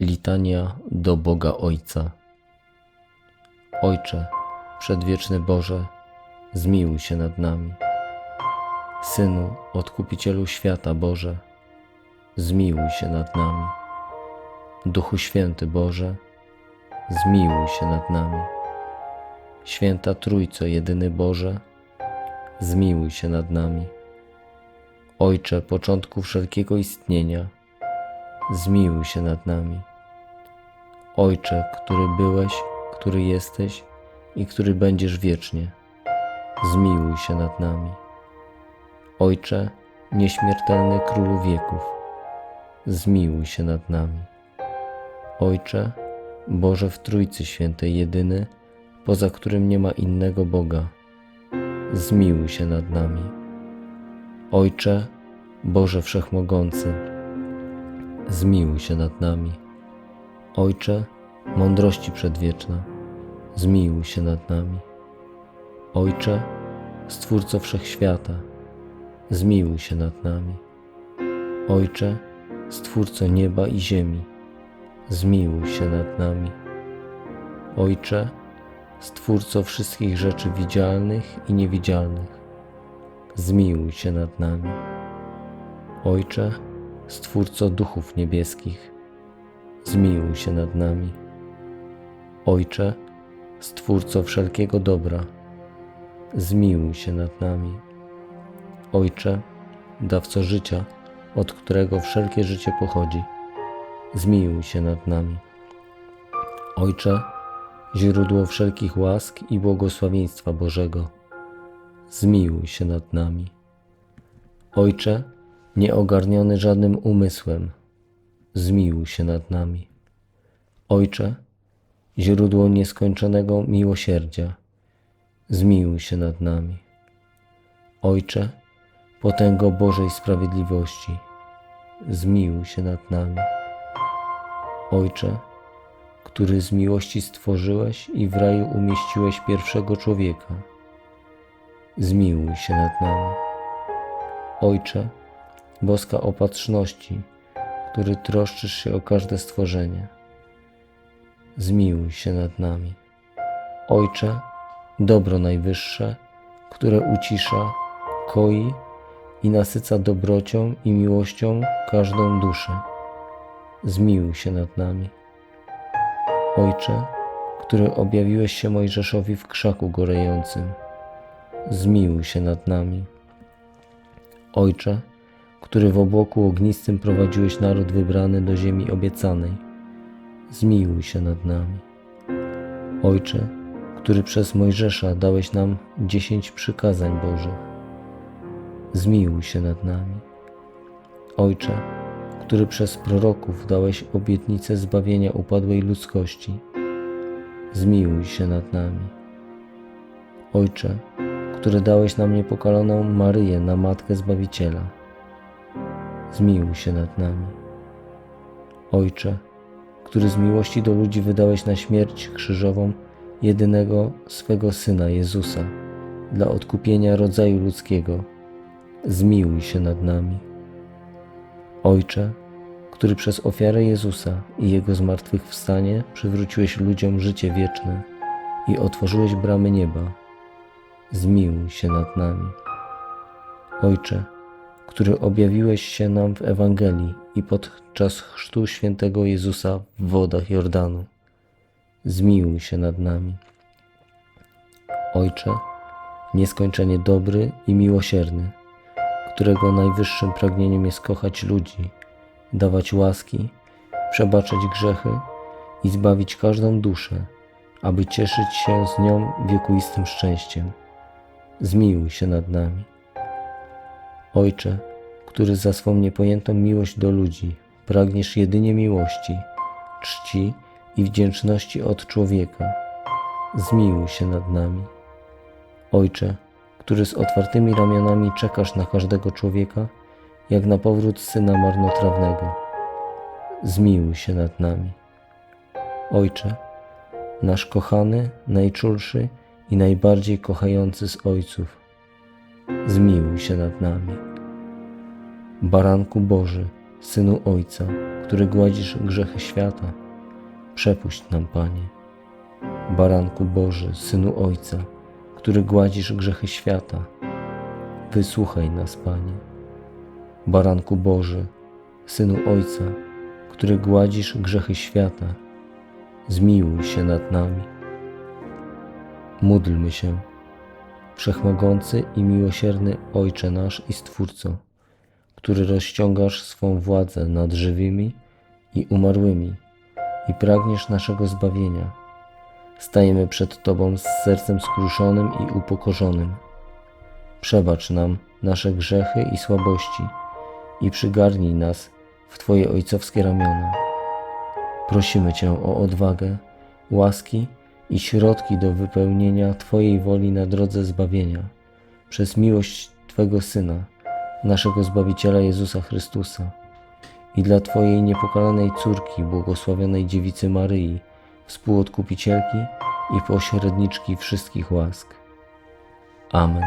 Litania do Boga Ojca. Ojcze, przedwieczny Boże, zmiłuj się nad nami. Synu, Odkupicielu świata Boże, zmiłuj się nad nami. Duchu Święty Boże, zmiłuj się nad nami. Święta Trójco, jedyny Boże, zmiłuj się nad nami. Ojcze, początku wszelkiego istnienia, zmiłuj się nad nami. Ojcze, który byłeś, który jesteś i który będziesz wiecznie, zmiłuj się nad nami. Ojcze, nieśmiertelny królu wieków, zmiłuj się nad nami. Ojcze, Boże w Trójcy Świętej jedyny, poza którym nie ma innego Boga, zmiłuj się nad nami. Ojcze, Boże Wszechmogący, zmiłuj się nad nami. Ojcze, mądrości przedwieczna, zmiłuj się nad nami. Ojcze, Stwórco Wszechświata, zmiłuj się nad nami. Ojcze, Stwórco nieba i ziemi, zmiłuj się nad nami. Ojcze, Stwórco wszystkich rzeczy widzialnych i niewidzialnych, zmiłuj się nad nami. Ojcze, Stwórco duchów niebieskich, zmiłuj się nad nami. Ojcze, Stwórco wszelkiego dobra, zmiłuj się nad nami. Ojcze, Dawco życia, od którego wszelkie życie pochodzi, zmiłuj się nad nami. Ojcze, źródło wszelkich łask i błogosławieństwa Bożego, zmiłuj się nad nami. Ojcze, nieogarniony żadnym umysłem, zmiłuj się nad nami. Ojcze, źródło nieskończonego miłosierdzia, zmiłuj się nad nami. Ojcze, potęgo Bożej sprawiedliwości, zmiłuj się nad nami. Ojcze, który z miłości stworzyłeś i w raju umieściłeś pierwszego człowieka, zmiłuj się nad nami. Ojcze, boska opatrzności, który troszczysz się o każde stworzenie, zmiłuj się nad nami. Ojcze, dobro najwyższe, które ucisza, koi i nasyca dobrocią i miłością każdą duszę, zmiłuj się nad nami. Ojcze, który objawiłeś się Mojżeszowi w krzaku gorejącym, zmiłuj się nad nami. Ojcze, który w obłoku ognistym prowadziłeś naród wybrany do ziemi obiecanej, zmiłuj się nad nami. Ojcze, który przez Mojżesza dałeś nam dziesięć przykazań Bożych, zmiłuj się nad nami. Ojcze, który przez proroków dałeś obietnicę zbawienia upadłej ludzkości, zmiłuj się nad nami. Ojcze, który dałeś nam niepokalaną Maryję na Matkę Zbawiciela, zmiłuj się nad nami. Ojcze, który z miłości do ludzi wydałeś na śmierć krzyżową jedynego swego Syna Jezusa dla odkupienia rodzaju ludzkiego, zmiłuj się nad nami. Ojcze, który przez ofiarę Jezusa i Jego zmartwychwstanie przywróciłeś ludziom życie wieczne i otworzyłeś bramy nieba, zmiłuj się nad nami. Ojcze, który objawiłeś się nam w Ewangelii i podczas chrztu świętego Jezusa w wodach Jordanu, zmiłuj się nad nami. Ojcze, nieskończenie dobry i miłosierny, którego najwyższym pragnieniem jest kochać ludzi, dawać łaski, przebaczać grzechy i zbawić każdą duszę, aby cieszyć się z nią wiekuistym szczęściem. Zmiłuj się nad nami. Ojcze, który za swą niepojętą miłość do ludzi pragniesz jedynie miłości, czci i wdzięczności od człowieka, zmiłuj się nad nami. Ojcze, który z otwartymi ramionami czekasz na każdego człowieka, jak na powrót syna marnotrawnego, zmiłuj się nad nami. Ojcze, nasz kochany, najczulszy i najbardziej kochający z ojców, zmiłuj się nad nami. Baranku Boży, Synu Ojca, który gładzisz grzechy świata, przepuść nam, Panie. Baranku Boży, Synu Ojca, który gładzisz grzechy świata, wysłuchaj nas, Panie. Baranku Boży, Synu Ojca, który gładzisz grzechy świata, zmiłuj się nad nami. Módlmy się, Wszechmogący i miłosierny Ojcze nasz i Stwórco, który rozciągasz swą władzę nad żywymi i umarłymi i pragniesz naszego zbawienia. Stajemy przed Tobą z sercem skruszonym i upokorzonym. Przebacz nam nasze grzechy i słabości i przygarnij nas w Twoje ojcowskie ramiona. Prosimy Cię o odwagę, łaski i środki do wypełnienia Twojej woli na drodze zbawienia przez miłość Twego Syna, naszego Zbawiciela Jezusa Chrystusa i dla Twojej niepokalanej córki, błogosławionej Dziewicy Maryi, współodkupicielki i pośredniczki wszystkich łask. Amen.